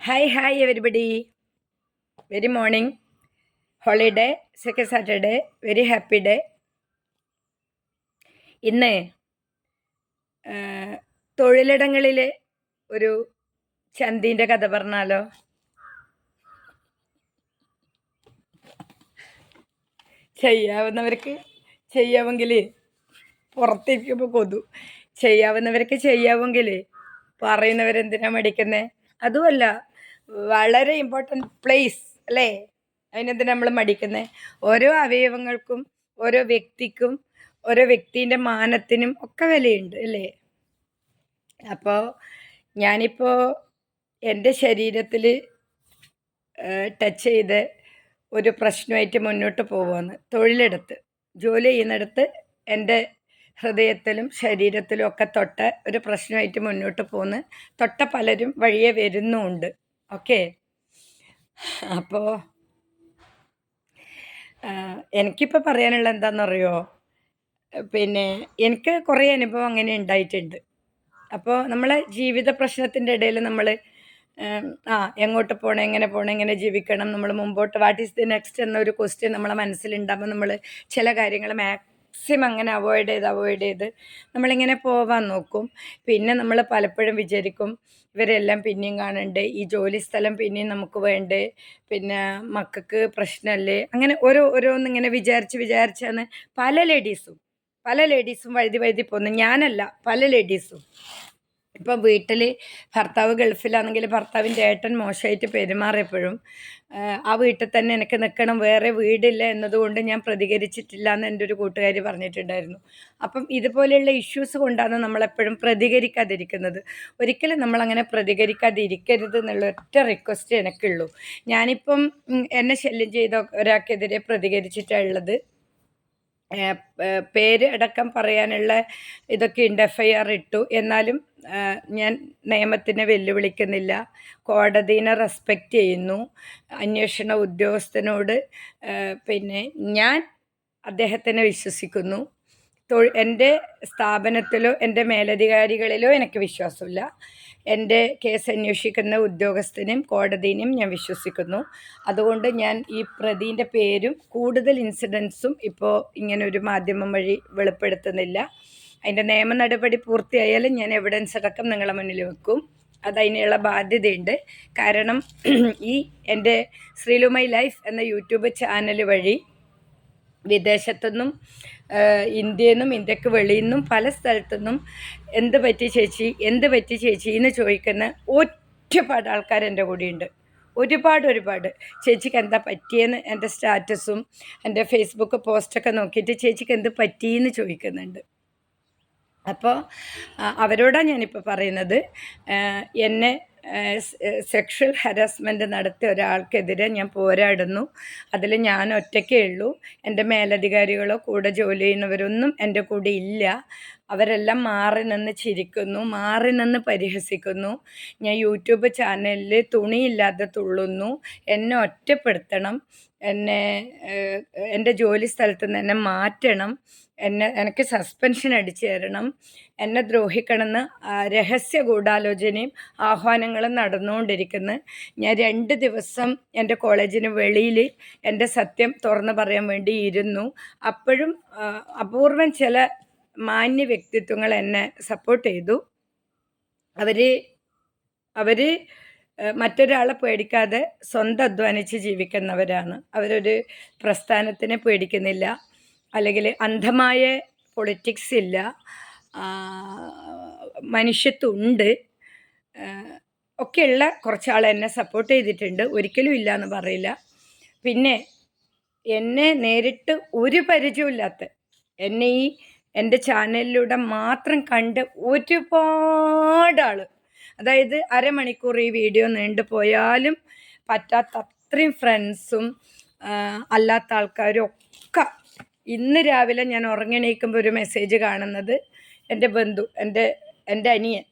Hi hi everybody very morning holiday second Saturday very happy day ഇന്ന് തൊഴിലിടങ്ങളിലെ ഒരു ചന്തീന്റെ കഥ പറഞ്ഞാലോ? ചെയ്യാവുന്നവർക്ക് ചെയ്യാമെങ്കിൽ പുറത്തിരിക്കുമ്പോൾ കൊതു. ചെയ്യാവുന്നവർക്ക് ചെയ്യാമെങ്കിൽ പറയുന്നവരെന്തിനാണ് മടിക്കുന്നത് അതുമല്ല വളരെ ഇമ്പോർട്ടന്റ് പ്ലേസ് അല്ലേ? അതിനെന്തിനാ നമ്മൾ മടിക്കുന്നത് ഓരോ അവയവങ്ങൾക്കും ഓരോ വ്യക്തിക്കും ഓരോ വ്യക്തിന്റെ മാനത്തിനും ഒക്കെ വിലയുണ്ട് അല്ലേ? അപ്പോൾ ഞാനിപ്പോൾ എന്റെ ശരീരത്തിൽ ടച്ച് ചെയ്ത് ഒരു പ്രശ്നമായിട്ട് മുന്നോട്ട് പോവുകയാണ് തൊഴിലെടുത്ത് ജോലി ചെയ്യുന്നിടത്ത് എന്റെ ഹൃദയത്തിലും ശരീരത്തിലും ഒക്കെ തൊട്ട ഒരു പ്രശ്നമായിട്ട് മുന്നോട്ട് പോകുന്നു തൊട്ട പലരും വഴിയെ വരുന്നുമുണ്ട് ഓക്കെ. അപ്പോൾ എനിക്കിപ്പോൾ പറയാനുള്ള എന്താണെന്നറിയോ പിന്നെ എനിക്ക് കുറേ അനുഭവം അങ്ങനെ ഉണ്ടായിട്ടുണ്ട്. അപ്പോൾ നമ്മളെ ജീവിത പ്രശ്നത്തിന്റെ ഇടയിൽ നമ്മൾ ആ എങ്ങോട്ട് പോകണം എങ്ങനെ പോകണം എങ്ങനെ ജീവിക്കണം നമ്മൾ മുമ്പോട്ട് വാട്ട് ഈസ് ദി നെക്സ്റ്റ് എന്നൊരു ക്വസ്റ്റ്യൻ നമ്മളെ മനസ്സിലുണ്ടാകുമ്പോൾ നമ്മൾ ചില കാര്യങ്ങൾ മാക്സിമം അങ്ങനെ അവോയ്ഡ് ചെയ്ത് അവോയ്ഡ് ചെയ്ത് നമ്മളിങ്ങനെ പോവാൻ നോക്കും. പിന്നെ നമ്മൾ പലപ്പോഴും വിചാരിക്കും ഇവരെല്ലാം പിന്നെയും കാണണ്ടേ ഈ ജോലി സ്ഥലം പിന്നെയും നമുക്ക് വേണ്ടേ പിന്നെ മക്കൾക്ക് പ്രശ്നമല്ലേ അങ്ങനെ ഓരോ ഓരോന്നിങ്ങനെ വിചാരിച്ച് വിചാരിച്ചാണ് പല ലേഡീസും പല ലേഡീസും വഴുതി വഴുതി പോകുന്നത് ഞാനല്ല പല ലേഡീസും ഇപ്പം വീട്ടിൽ ഭർത്താവ് ഗൾഫിലാണെങ്കിൽ ഭർത്താവിന്റെ ഏട്ടൻ മോശമായിട്ട് പെരുമാറിയപ്പോഴും ആ, വീട്ടിൽ തന്നെ എനിക്ക് നിൽക്കണം വേറെ വീടില്ല എന്നതുകൊണ്ട് ഞാൻ പ്രതികരിച്ചിട്ടില്ല എന്ന് എന്റെ ഒരു കൂട്ടുകാരി പറഞ്ഞിട്ടുണ്ടായിരുന്നു. അപ്പം ഇതുപോലെയുള്ള ഇഷ്യൂസ് കൊണ്ടാണ് നമ്മളെപ്പോഴും പ്രതികരിക്കാതിരിക്കുന്നത്. ഒരിക്കലും നമ്മളങ്ങനെ പ്രതികരിക്കാതിരിക്കരുത് എന്നുള്ള ഒറ്റ റിക്വസ്റ്റ് എനിക്കുള്ളൂ. ഞാനിപ്പം എന്നെ ശല്യം ചെയ്ത ഒരാൾക്കെതിരെ പ്രതികരിച്ചിട്ടുള്ളത് പേര് അടക്കം പറയാനുള്ള ഇതൊക്കെ ഉണ്ട്. എഫ് ഐ ആർ ഇട്ടു. എന്നാലും ഞാൻ നിയമത്തിനെ വെല്ലുവിളിക്കുന്നില്ല. കോടതിനെ റെസ്പെക്റ്റ് ചെയ്യുന്നു. അന്വേഷണ ഉദ്യോഗസ്ഥനോട് പിന്നെ ഞാൻ അദ്ദേഹത്തിനെ വിശ്വസിക്കുന്നു. തൊഴിൽ എന്റെ സ്ഥാപനത്തിലോ എന്റെ മേലധികാരികളിലോ എനിക്ക് വിശ്വാസമില്ല. എന്റെ കേസ് അന്വേഷിക്കുന്ന ഉദ്യോഗസ്ഥനെയും കോടതിനെയും ഞാൻ വിശ്വസിക്കുന്നു. അതുകൊണ്ട് ഞാൻ ഈ പ്രതിന്റെ പേരും കൂടുതൽ ഇൻസിഡൻസും ഇപ്പോൾ ഇങ്ങനെ ഒരു മാധ്യമം വഴി വെളിപ്പെടുത്തുന്നില്ല. അതിന്റെ നിയമ നടപടി പൂർത്തിയായാലും ഞാൻ എവിഡൻസ് അടക്കം നിങ്ങളെ മുന്നിൽ വെക്കും. അതതിനുള്ള ബാധ്യതയുണ്ട്. കാരണം ഈ എന്റെ ശ്രീലുമൈ ലൈഫ് എന്ന യൂട്യൂബ് ചാനൽ വഴി വിദേശത്തുനിന്നും ഇന്ത്യയിൽ നിന്നും ഇന്ത്യയ്ക്ക് വെളിയിൽ നിന്നും പല സ്ഥലത്തുനിന്നും എന്ത് പറ്റി ചേച്ചി എന്ത് പറ്റി ചേച്ചി എന്ന് ചോദിക്കുന്ന ഒറ്റപ്പാട് ആൾക്കാർ എന്റെ കൂടെയുണ്ട്. ഒരുപാട് ഒരുപാട്. ചേച്ചിക്ക് എന്താ പറ്റിയെന്ന് എന്റെ സ്റ്റാറ്റസും എന്റെ ഫേസ്ബുക്ക് പോസ്റ്റൊക്കെ നോക്കിയിട്ട് ചേച്ചിക്ക് എന്ത് പറ്റിയെന്ന് ചോദിക്കുന്നുണ്ട്. അപ്പോൾ അവരോടാണ് ഞാനിപ്പോൾ പറയുന്നത്. എന്നെ സെക്ഷൽ ഹരാസ്മെന്റ് നടത്തിയ ഒരാൾക്കെതിരെ ഞാൻ പോരാടുന്നു. അതിൽ ഞാൻ ഒറ്റയ്ക്കേ ഉള്ളൂ. എന്റെ മേലധികാരികളോ കൂടെ ജോലി ചെയ്യുന്നവരൊന്നും എന്റെ കൂടെ ഇല്ല. അവരെല്ലാം മാറി നിന്ന് ചിരിക്കുന്നു മാറി നിന്ന് പരിഹസിക്കുന്നു. ഞാൻ യൂട്യൂബ് ചാനലിൽ തുണിയില്ലാതെ തുള്ളുന്നു. എന്നെ ഒറ്റപ്പെടുത്തണം. എന്നെ എന്റെ ജോലി സ്ഥലത്ത് നിന്ന് എന്നെ മാറ്റണം. എന്നെ എനിക്ക് സസ്പെൻഷൻ അടിച്ചു തരണം. എന്നെ ദ്രോഹിക്കണമെന്ന് രഹസ്യ ഗൂഢാലോചനയും ആഹ്വാനങ്ങളും നടന്നുകൊണ്ടിരിക്കുന്നു. ഞാൻ രണ്ട് ദിവസം എന്റെ കോളേജിന് വെളിയിൽ എന്റെ സത്യം തുറന്നു പറയാൻ വേണ്ടി ഇരുന്നു. അപ്പോഴും അപൂർവം ചില മാന്യ വ്യക്തിത്വങ്ങൾ എന്നെ സപ്പോർട്ട് ചെയ്തു. അവർ അവർ മറ്റൊരാളെ പേടിക്കാതെ സ്വന്തം അധ്വാനിച്ച് ജീവിക്കുന്നവരാണ്. അവരൊരു പ്രസ്ഥാനത്തിനെ പേടിക്കുന്നില്ല. അല്ലെങ്കിൽ അന്ധമായ പൊളിറ്റിക്സ് ഇല്ല. മനുഷ്യത്വമുണ്ട് ഒക്കെയുള്ള കുറച്ചാൾ എന്നെ സപ്പോർട്ട് ചെയ്തിട്ടുണ്ട്. ഒരിക്കലും ഇല്ല എന്ന് പറയില്ല. പിന്നെ എന്നെ നേരിട്ട് ഒരു പരിചയമില്ലാത്ത എന്നെ ഈ എന്റെ ചാനലിലൂടെ മാത്രം കണ്ട് ഒരുപാട് ആൾ അതായത് അരമണിക്കൂർ ഈ വീഡിയോ നീണ്ടു പോയാലും പറ്റാത്ത അത്രയും ഫ്രണ്ട്സും അല്ലാത്ത ആൾക്കാരും ഒക്കെ. ഇന്ന് രാവിലെ ഞാൻ ഉറങ്ങിണീക്കുമ്പോൾ ഒരു മെസ്സേജ് കാണുന്നത് എന്റെ ബന്ധു എന്റെ എന്റെ അനിയൻ.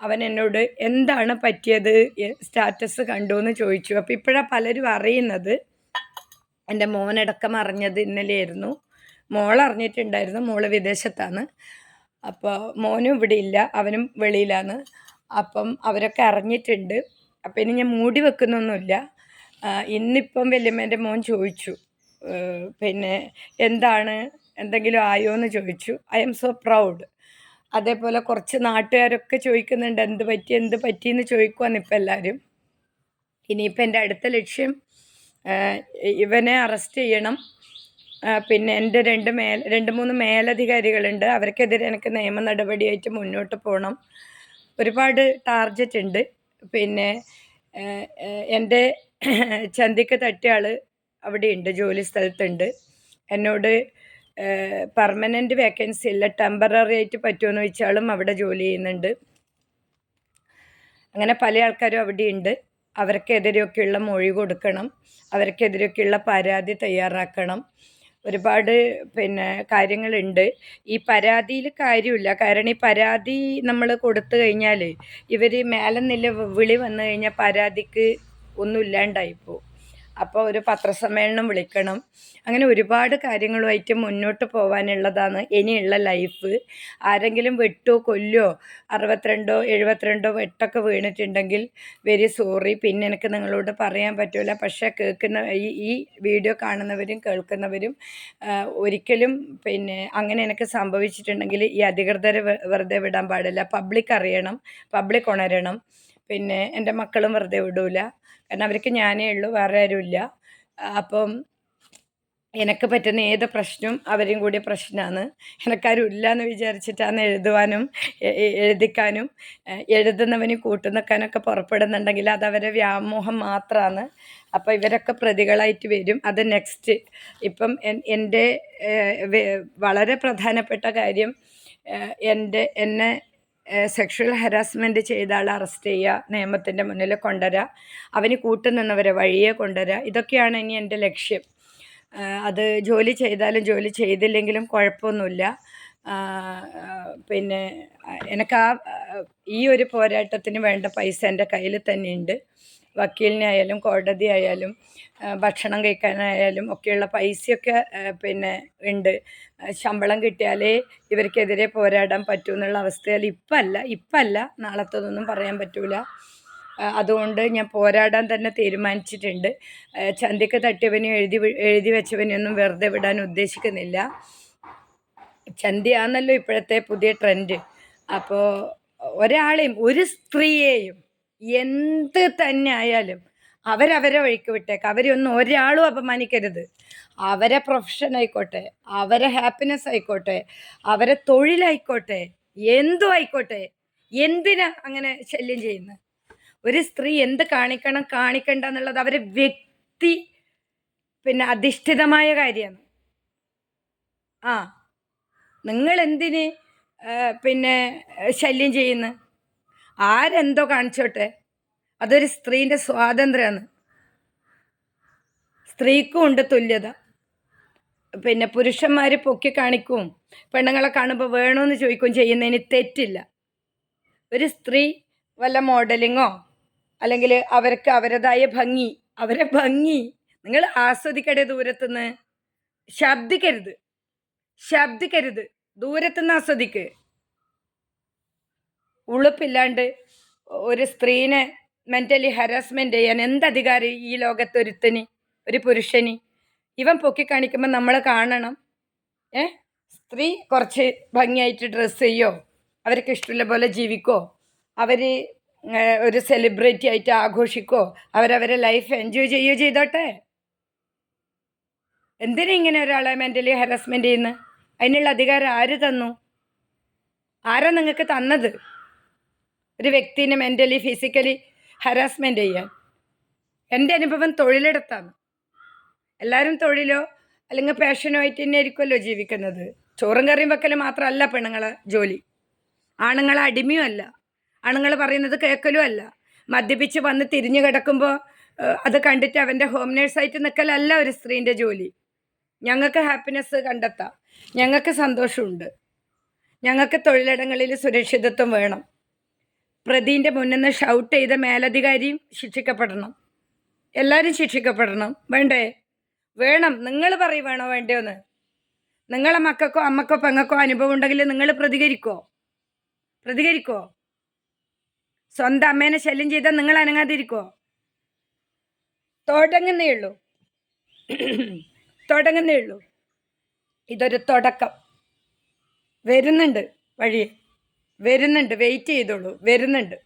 അവൻ എന്നോട് എന്താണ് പറ്റിയത്? സ്റ്റാറ്റസ് കണ്ടു എന്ന് ചോദിച്ചു. അപ്പോൾ ഇപ്പോഴാണ് പലരും അറിയുന്നത്. എന്റെ മോനടക്കം അറിഞ്ഞത് ഇന്നലെയായിരുന്നു. മോൾ അറിഞ്ഞിട്ടുണ്ടായിരുന്നു മോൾ വിദേശത്താണ്. അപ്പോൾ മോനും ഇവിടെ ഇല്ല. അവനും വെളിയിലാണ്. അപ്പം അവരൊക്കെ അറിഞ്ഞിട്ടുണ്ട്. അപ്പം ഇനി ഞാൻ മൂടി വെക്കുന്നൊന്നുമില്ല. ഇന്നിപ്പം വല്യമ്മേന്റെ മോൻ ചോദിച്ചു. പിന്നെ എന്താണ്? എന്തെങ്കിലും ആയോ എന്ന് ചോദിച്ചു. I am so proud. അതേപോലെ കുറച്ച് നാട്ടുകാരൊക്കെ ചോദിക്കുന്നുണ്ട്. എന്ത് പറ്റി? എന്ത് പറ്റി എന്ന് ചോദിക്കുവാണ് ഇപ്പം എല്ലാവരും ഇനിയിപ്പോൾ എന്റെ അടുത്ത ലക്ഷ്യം ഇവനെ അറസ്റ്റ് ചെയ്യണം. പിന്നെ എന്റെ രണ്ട് മേൽ രണ്ട് മൂന്ന് മേലധികാരികളുണ്ട്. അവർക്കെതിരെ എനിക്ക് നിയമ നടപടിയായിട്ട് മുന്നോട്ട് പോകണം ഒരുപാട് ടാർജറ്റ് ഉണ്ട്. പിന്നെ എന്റെ ചന്തിക്ക് തട്ടിയ ആൾ അവിടെയുണ്ട് ജോലി സ്ഥലത്തുണ്ട്. എന്നോട് പെർമനന്റ് വേക്കൻസി ഇല്ല ടെമ്പററി ആയിട്ട് പറ്റുമെന്ന് വെച്ചാലും അവിടെ ജോലി ചെയ്യുന്നുണ്ട്. അങ്ങനെ പല ആൾക്കാരും അവിടെയുണ്ട്. അവർക്കെതിരെയൊക്കെയുള്ള മൊഴി കൊടുക്കണം. അവർക്കെതിരെയൊക്കെയുള്ള പരാതി തയ്യാറാക്കണം. ഒരുപാട് പിന്നെ കാര്യങ്ങളുണ്ട്. ഈ പരാതിയിൽ കാര്യമില്ല. കാരണം ഈ പരാതി നമ്മൾ കൊടുത്തു കഴിഞ്ഞാൽ ഇവർ മേലെ നില വിളി വന്നു കഴിഞ്ഞാൽ പരാതിക്ക് ഒന്നും ഇല്ലാണ്ടായിപ്പോവും. അപ്പോൾ ഒരു പത്രസമ്മേളനം വിളിക്കണം. അങ്ങനെ ഒരുപാട് കാര്യങ്ങളുമായിട്ട് മുന്നോട്ട് പോകാനുള്ളതാണ് ഇനിയുള്ള ലൈഫ്. ആരെങ്കിലും വെട്ടോ കൊല്ലോ അറുപത്തിരണ്ടോ എഴുപത്തിരണ്ടോ വെട്ടൊക്കെ വീണിട്ടുണ്ടെങ്കിൽ വെരി സോറി. പിന്നെ എനിക്ക് നിങ്ങളോട് പറയാൻ പറ്റില്ല പക്ഷേ കേൾക്കുന്ന ഈ ഈ വീഡിയോ കാണുന്നവരും കേൾക്കുന്നവരും ഒരിക്കലും പിന്നെ അങ്ങനെ എനിക്ക് സംഭവിച്ചിട്ടുണ്ടെങ്കിൽ ഈ അധികൃതരെ വെറുതെ വിടാൻ പാടില്ല. പബ്ലിക് അറിയണം പബ്ലിക് ഉണരണം. പിന്നെ എന്റെ മക്കളും വെറുതെ വിടൂല. കാരണം അവർക്ക് ഞാനേ ഉള്ളൂ വേറെ ആരുമില്ല. അപ്പം എനിക്ക് പറ്റുന്ന ഏത് പ്രശ്നവും അവരും കൂടി പ്രശ്നമാണ് എനിക്കാരും ഇല്ല എന്ന് വിചാരിച്ചിട്ടാണ് എഴുതുവാനും എഴുതിക്കാനും എഴുതുന്നവന് കൂട്ടു നിൽക്കാനൊക്കെ പുറപ്പെടുന്നുണ്ടെങ്കിൽ അത് അവരെ വ്യാമോഹം മാത്രമാണ് അപ്പോൾ ഇവരൊക്കെ പ്രതികളായിട്ട് വരും. അത് നെക്സ്റ്റ് ഇപ്പം എൻ- എന്റെ വളരെ പ്രധാനപ്പെട്ട കാര്യം എന്റെ എന്നെ സെക്ഷൽ ഹരാസ്മെന്റ് ചെയ്ത ആളെ അറസ്റ്റ് ചെയ്യുക നിയമത്തിന്റെ മുന്നിൽ കൊണ്ടുവരിക അവന് കൂട്ടുനിന്നവരെ വഴിയെ കൊണ്ടുവരിക ഇതൊക്കെയാണ് ഇനി എന്റെ ലക്ഷ്യം. അത് ജോലി ചെയ്താലും ജോലി ചെയ്തില്ലെങ്കിലും കുഴപ്പമൊന്നുമില്ല. പിന്നെ എനിക്ക് ആ ഈ ഒരു പോരാട്ടത്തിന് വേണ്ട പൈസ എന്റെ കയ്യിൽ തന്നെയുണ്ട്. വക്കീലിനായാലും കോടതി ആയാലും ഭക്ഷണം കഴിക്കാനായാലും ഒക്കെയുള്ള പൈസയൊക്കെ പിന്നെ ഉണ്ട്. ശമ്പളം കിട്ടിയാലേ ഇവർക്കെതിരെ പോരാടാൻ പറ്റൂ എന്നുള്ള അവസ്ഥയിൽ ഇപ്പം അല്ല ഇപ്പം അല്ല നാളത്തതൊന്നും പറയാൻ പറ്റൂല. അതുകൊണ്ട് ഞാൻ പോരാടാൻ തന്നെ തീരുമാനിച്ചിട്ടുണ്ട്. ആ, ചന്തിക്ക് തട്ടിയവനും എഴുതി എഴുതി വെച്ചവനെയൊന്നും വെറുതെ വിടാൻ ഉദ്ദേശിക്കുന്നില്ല. ചന്തിയാണല്ലോ ഇപ്പോഴത്തെ പുതിയ ട്രെൻഡ്. അപ്പോൾ ഒരാളെയും ഒരു സ്ത്രീയെയും എന്ത് തന്നെ ആയാലും അവരവരെ വഴിക്ക് വിട്ടേക്ക്. അവരെ ഒന്നും ഒരാളും അപമാനിക്കരുത്. അവരെ പ്രൊഫഷൻ ആയിക്കോട്ടെ അവരെ ഹാപ്പിനെസ് ആയിക്കോട്ടെ അവരെ തൊഴിലായിക്കോട്ടെ എന്തു ആയിക്കോട്ടെ എന്തിനാ അങ്ങനെ ശല്യം ചെയ്യുന്നത് ഒരു സ്ത്രീ എന്ത് കാണിക്കണം കാണിക്കണ്ട എന്നുള്ളത് അവരെ വ്യക്തി പിന്നെ അധിഷ്ഠിതമായ കാര്യമാണ്. ആ നിങ്ങൾ എന്തിന് പിന്നെ ശല്യം ചെയ്യുന്നു? ആരെന്തോ കാണിച്ചോട്ടെ. അതൊരു സ്ത്രീന്റെ സ്വാതന്ത്ര്യമാണ്. സ്ത്രീക്കും ഉണ്ട് തുല്യത. പിന്നെ പുരുഷന്മാർ പൊക്കി കാണിക്കും പെണ്ണുങ്ങളെ കാണുമ്പോൾ വേണമെന്ന് ചോദിക്കുകയും ചെയ്യുന്നതിന് തെറ്റില്ല. ഒരു സ്ത്രീ വല്ല മോഡലിങ്ങോ അല്ലെങ്കിൽ അവർക്ക് അവരുടേതായ ഭംഗി അവരെ ഭംഗി നിങ്ങൾ ആസ്വദിക്കട്ടെ ദൂരത്തുനിന്ന്. ശബ്ദിക്കരുത്. ശബ്ദിക്കരുത്. ദൂരത്തുനിന്ന് ആസ്വദിക്ക്. ഉളുപ്പില്ലാണ്ട് ഒരു സ്ത്രീനെ മെന്റലി ഹരാസ്മെന്റ് ചെയ്യാൻ എന്ത് അധികാരം ഈ ലോകത്ത് ഒരുത്തന് ഒരു പുരുഷന്? ഇവൻ പൊക്കി കാണിക്കുമ്പോൾ നമ്മൾ കാണണം. ഏ? സ്ത്രീ കുറച്ച് ഭംഗിയായിട്ട് ഡ്രസ്സ് ചെയ്യോ? അവർക്ക് ഇഷ്ടമുള്ള പോലെ ജീവിക്കോ? അവർ ഒരു സെലിബ്രിറ്റി ആയിട്ട് ആഘോഷിക്കോ? അവരവരെ ലൈഫ് എൻജോയ് ചെയ്യുകയോ ചെയ്തോട്ടെ? എന്തിനാ ഇങ്ങനെ ഒരാളെ മെന്റലി ഹരാസ്മെന്റ് ചെയ്യുന്നത് അതിനുള്ള അധികാരം ആര് തന്നു? ആരാ നിങ്ങൾക്ക് തന്നത്? ഒരു വ്യക്തിനെ മെന്റലി ഫിസിക്കലി ഹരാസ്മെന്റ് ചെയ്യാൻ. എന്റെ അനുഭവം തൊഴിലിടത്താണ്. എല്ലാവരും തൊഴിലോ അല്ലെങ്കിൽ പാഷനോ ആയിട്ട് തന്നെ ആയിരിക്കുമല്ലോ ജീവിക്കുന്നത്. ചോറും കറിയും വെക്കൽ മാത്രമല്ല പെണ്ണുങ്ങളെ ജോലി. ആണുങ്ങളെ അടിമയും അല്ല. ആണുങ്ങൾ പറയുന്നത് കേൾക്കലും അല്ല. മദ്യപിച്ച് വന്ന് തിരിഞ്ഞു കിടക്കുമ്പോൾ അത് കണ്ടിട്ട് അവന്റെ ഹോം നേഴ്സായിട്ട് നിൽക്കലല്ല ഒരു സ്ത്രീന്റെ ജോലി. ഞങ്ങൾക്ക് ഹാപ്പിനെസ് കണ്ടെത്താം. ഞങ്ങൾക്ക് സന്തോഷമുണ്ട്. ഞങ്ങൾക്ക് തൊഴിലിടങ്ങളിൽ സുരക്ഷിതത്വം വേണം. പ്രതിന്റെ മുന്നിൽ നിന്ന് ഷൗട്ട് ചെയ്ത മേലധികാരിയും ശിക്ഷിക്കപ്പെടണം. എല്ലാവരും ശിക്ഷിക്കപ്പെടണം. വേണ്ടേ? വേണം. നിങ്ങൾ പറയും വേണോ വേണ്ടയോന്ന്. നിങ്ങളെ മക്കൾക്കോ അമ്മക്കോ പെങ്ങൾക്കോ അനുഭവം ഉണ്ടെങ്കിൽ നിങ്ങൾ പ്രതികരിക്കോ? പ്രതികരിക്കോ? സ്വന്തം അമ്മേനെ ശല്യം ചെയ്താൽ നിങ്ങൾ അനങ്ങാതിരിക്കോ? തുടങ്ങുന്നേ ഉള്ളൂ. തുടങ്ങുന്നേ ഉള്ളൂ. ഇതൊരു തുടക്കം. വരുന്നുണ്ട് വഴിയെ. വരുന്നുണ്ട് വെയിറ്റ് ചെയ്തോളൂ വരുന്നുണ്ട്.